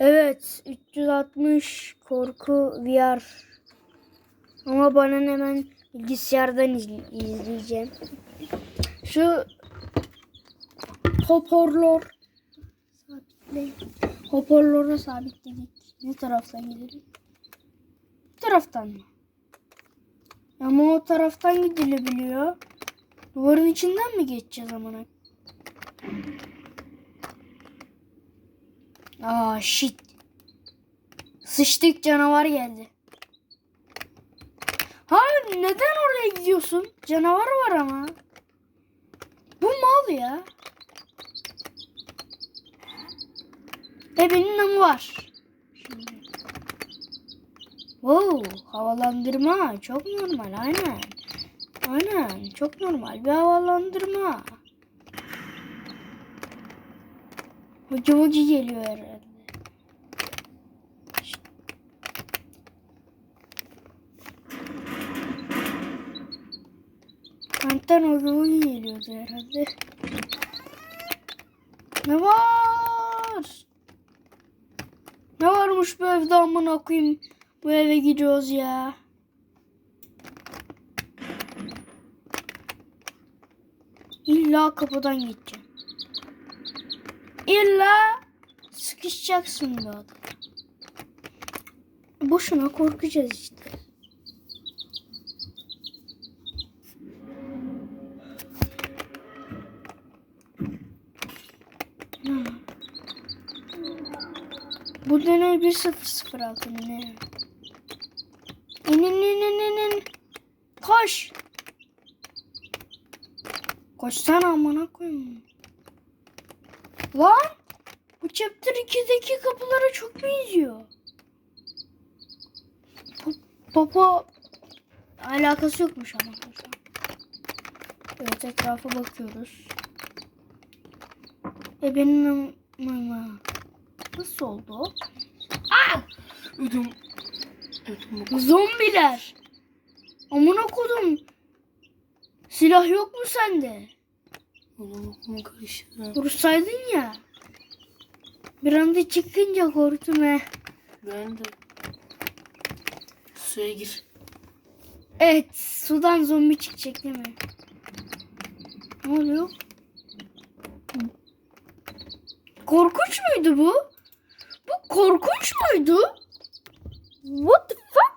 Evet 360 korku VR. Ama bana hemen bilgisayardan izle- izleyeceğim. Şu hoparlör sabitle. Hoparlöre sabitledik. Ne taraftan gidelim? Bu taraftan mı? Ama o taraftan gidilebiliyor. Duvarın içinden mi geçeceğiz amına? Aa shit. Sıçtık canavar geldi. Hayır neden oraya gidiyorsun? Canavar var ama. Bu mal ya. E benim namı var. Şimdi. Wow, havalandırma çok normal aynen. Aynen çok normal bir havalandırma. Hoca hoca geliyor herhalde. Kantan hoca hoca geliyordu herhalde. Ne var? Ne varmış bu evde amına koyayım? Bu eve gidiyoruz ya. İlla kapıdan gideceğim. İlla sıkışacaksın be adam. Boşuna korkacağız işte. Hmm. Bu deney 1006 ne? İn in in in in. Koş. Koşsana amına koyayım. Lan bu chapter 2'deki kapılara çok benziyor. Pa- Papa alakası yokmuş ama. Evet etrafa bakıyoruz. E benim mama. Nasıl oldu o? Ödüm. Ödüm Zombiler. Amına kodum. Silah yok mu sende? Mu karıştı? Vursaydın ya. Bir anda çıkınca korktum he. Ben de. Suya gir. Evet sudan zombi çıkacak değil mi? Ne oluyor? Korkunç muydu bu? Bu korkunç muydu? What the fuck?